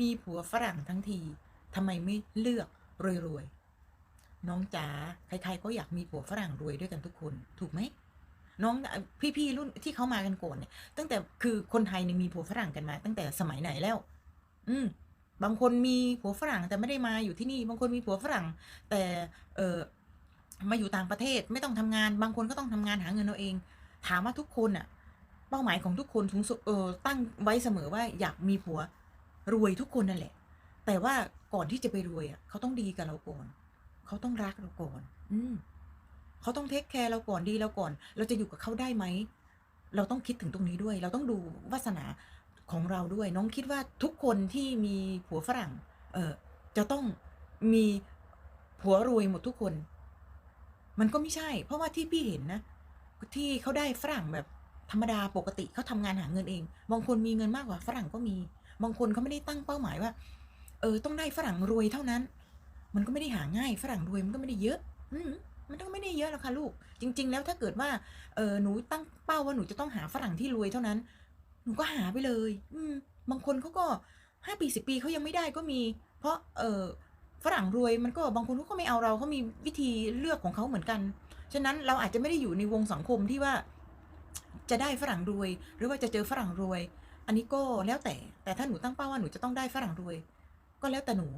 มีผัวฝรั่งทั้งทีทำไมไม่เลือกรวยๆ น้องจ๋าใครๆก็อยากมีผัวฝรั่งรวยด้วยกันทุกคน ถูกไหมน้องพี่ๆรุ่นที่เขามากันก่อนเนี่ย ตั้งแต่คือคนไทยเนี่ยมีผัวฝรั่งกันมา ตั้งแต่สมัยไหนแล้ว อืมบางคนมีผัวฝรั่งแต่ไม่ได้มาอยู่ที่นี่ บางคนมีผัวฝรั่ง แต่เออมาอยู่ต่างประเทศไม่ต้องทำงาน บางคนก็ต้องทำงานหาเงินเอาเอง ถามว่าทุกคนอะเป้าหมายของทุกคนสูงสุดเออตั้งไว้เสมอว่าอยากมีผัว รวยทุกคนนั่นแหละ แต่ว่าก่อนที่จะไปรวยอะเขาต้องดีกับเราก่อนเขาต้องรักเราก่อน อืมเขาต้องเทคแคร์เราก่อนดีเราก่อน เราจะอยู่กับเขาได้ไหมเราต้องคิดถึงตรงนี้ด้วย เราต้องดูวาสนาของเราด้วย น้องคิดว่าทุกคนที่มีผัวฝรั่ง เออจะต้องมีผัวรวยหมดทุกคน มันก็ไม่ใช่ เพราะว่าที่พี่เห็นนะ ที่เขาได้ฝรั่งแบบธรรมดาปกติเขาทำงานหาเงินเอง บางคนมีเงินมากกว่าฝรั่งก็มี บางคนเขาไม่ได้ตั้งเป้าหมายว่า เออ ต้องได้ฝรั่งรวยเท่านั้น มันก็ไม่ได้หาง่าย ฝรั่งรวยมันก็ไม่ได้เยอะ อืมมันต้องไม่ได้เยอะหรอกค่ะลูก จริง ๆ แล้วถ้าเกิดว่า เออหนูตั้งเป้าว่าหนูจะต้องหาฝรั่งที่รวยเท่านั้น หนูก็หาไปเลย อืม บางคนเขาก็ห้าปีสิบปีเขายังไม่ได้ก็มี เพราะ เออฝรั่งรวยมันก็บางคนเขาก็ไม่เอาเราเขามีวิธีเลือกของเขาเหมือนกัน ฉะนั้นเราอาจจะไม่ได้อยู่ในวงสังคมที่ว่า จะได้ฝรั่งรวย หรือว่าจะเจอฝรั่งรวย อันนี้ก็แล้วแต่ แต่ถ้าหนูตั้งเป้าว่าหนูจะต้องได้ฝรั่งรวย ก็แล้วแต่หนู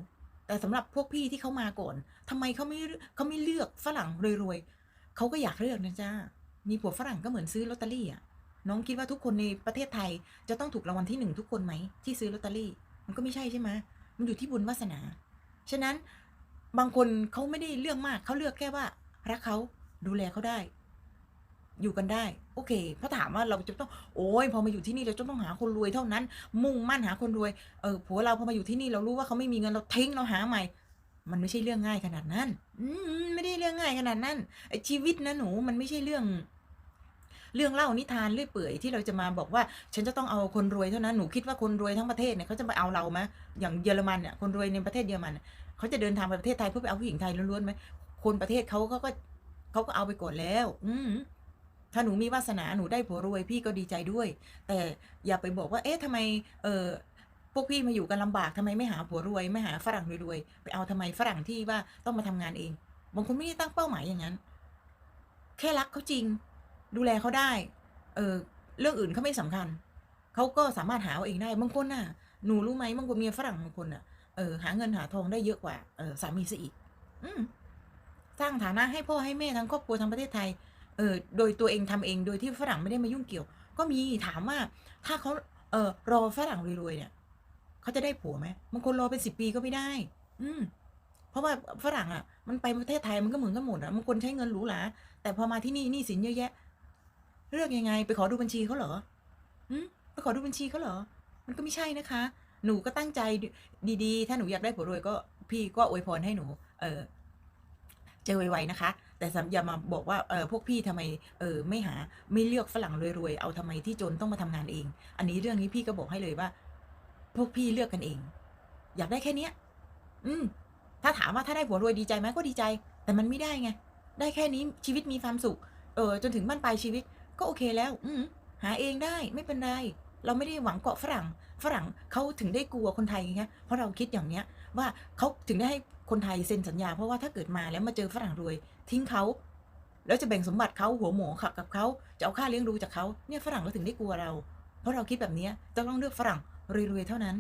แต่สำหรับพวกพี่ที่เขามาก่อนทำไมเขาไม่เขาไม่เลือกฝรั่งรวยๆเขาก็อยากเลือกนะจ้ามีผัวฝรั่งก็เหมือนซื้อลอตเตอรี่อะ น้องคิดว่าทุกคนในประเทศไทยจะต้องถูกรางวัลที่หนึ่งทุกคนไหมที่ซื้อลอตเตอรี่ มันก็ไม่ใช่ใช่ไหมมันอยู่ที่บุญวาสนา ฉะนั้นบางคนเขาไม่ได้เลือกมากเขาเลือกแค่ว่ารักเขาดูแลเขาได้ อยู่กันได้ โอเคเพราะถามว่าเราจะต้อง โอ้ยพอมาอยู่ที่นี่เราจะต้องหาคนรวยเท่านั้น มุ่งมั่นหาคนรวยเออผัวเราพอมาอยู่ที่นี่เรารู้ว่าเขาไม่มีเงินเราทิ้งเราหาใหม่ มันไม่ใช่เรื่องง่ายขนาดนั้น อืมไม่ได้เรื่องง่ายขนาดนั้นไอชีวิตนะหนูมันไม่ใช่เรื่องเรื่องเล่านิทานเรื่อยเปื่อยที่เราจะมาบอกว่า ฉันจะต้องเอาคนรวยเท่านั้นหนูคิดว่าคนรวยทั้งประเทศเนี่ยเขาจะมาเอาเราไหมอย่างเยอรมันเนี่ยคนรวยในประเทศเยอรมันเขาจะเดินทางไปประเทศไทยเพื่อไปเอาผู้หญิงไทยล้วนๆไหมคนประเทศเขาเขาก็เขาก็เอาไปก่อนแล้ว อืม ถ้าหนูมีวาสนาหนูได้ผัวรวยพี่ก็ดีใจด้วย แต่อย่าไปบอกว่าเอ๊ะทำไมเออพวกพี่มาอยู่กันลำบากทำไมไม่หาผัวรวย ไม่หาฝรั่งรวยๆไปเอาทำไมฝรั่งที่ว่าต้องมาทำงานเองบางคนไม่ได้ตั้งเป้าหมายอย่างนั้น แค่รักเขาจริง ดูแลเขาได้ เออเรื่องอื่นเขาไม่สำคัญเขาก็สามารถหาเอาเองได้บางคนน่ะหนูรู้ไหมบางคนเมียฝรั่งบางคนน่ะเออหาเงินหาทองได้เยอะกว่าเออสามีซะอีก อืมสร้างฐานะให้พ่อให้แม่ทั้งครอบครัวทั้งประเทศไทย เออโดยตัวเองทำเองโดยที่ฝรั่งไม่ได้มายุ่งเกี่ยว ก็มีถามว่าถ้าเขาเออรอฝรั่งรวยๆเนี่ยเขาจะได้ผัวไหมบางคนรอเป็นสิบปีก็ไม่ได้ อืมเพราะว่าฝรั่งอะ มันไปประเทศไทยมันก็เหมือนกันหมดอะบางคนใช้เงินหรูหราแต่พอมาที่นี่นี่สินเยอะแยะ เลือกยังไง ไปขอดูบัญชีเขาเหรออืมไปขอดูบัญชีเขาเหรอ มันก็ไม่ใช่นะคะ หนูก็ตั้งใจดีๆ ถ้าหนูอยากได้ผัวรวยก็พี่ก็อวยพรให้หนู เออ เจอไวๆนะคะ แต่สำอย่ามาบอกว่าเออพวกพี่ทำไมเออไม่หาไม่เลือกฝรั่งรวยๆเอาทำไมที่จนต้องมาทำงานเอง อันนี้เรื่องนี้พี่ก็บอกให้เลยว่า พวกพี่เลือกกันเอง อยากได้แค่เนี้ย อืม ถ้าถามว่าถ้าได้ผัวรวยดีใจไหมก็ดีใจ แต่มันไม่ได้ไงได้แค่นี้ชีวิตมีความสุข เออจนถึงบ้านปลายชีวิต ก็โอเคแล้ว อืมหาเองได้ไม่เป็นไรเราไม่ได้หวังเกาะฝรั่ง ฝรั่งเขาถึงได้กลัวคนไทยไงเพราะเราคิดอย่างเนี้ย ว่าเขาถึงได้ให้คนไทยเซ็นสัญญา เพราะว่าถ้าเกิดมาแล้วมาเจอฝรั่งรวย ทิ้งเขา แล้วจะแบ่งสมบัติเขาหัวหมูขับกับเขาจะเอาค่าเลี้ยงดูจากเขาเนี่ยฝรั่งเราถึงได้กลัวเรา เพราะเราคิดแบบนี้จะต้องเลือกฝรั่งรวยๆเท่านั้น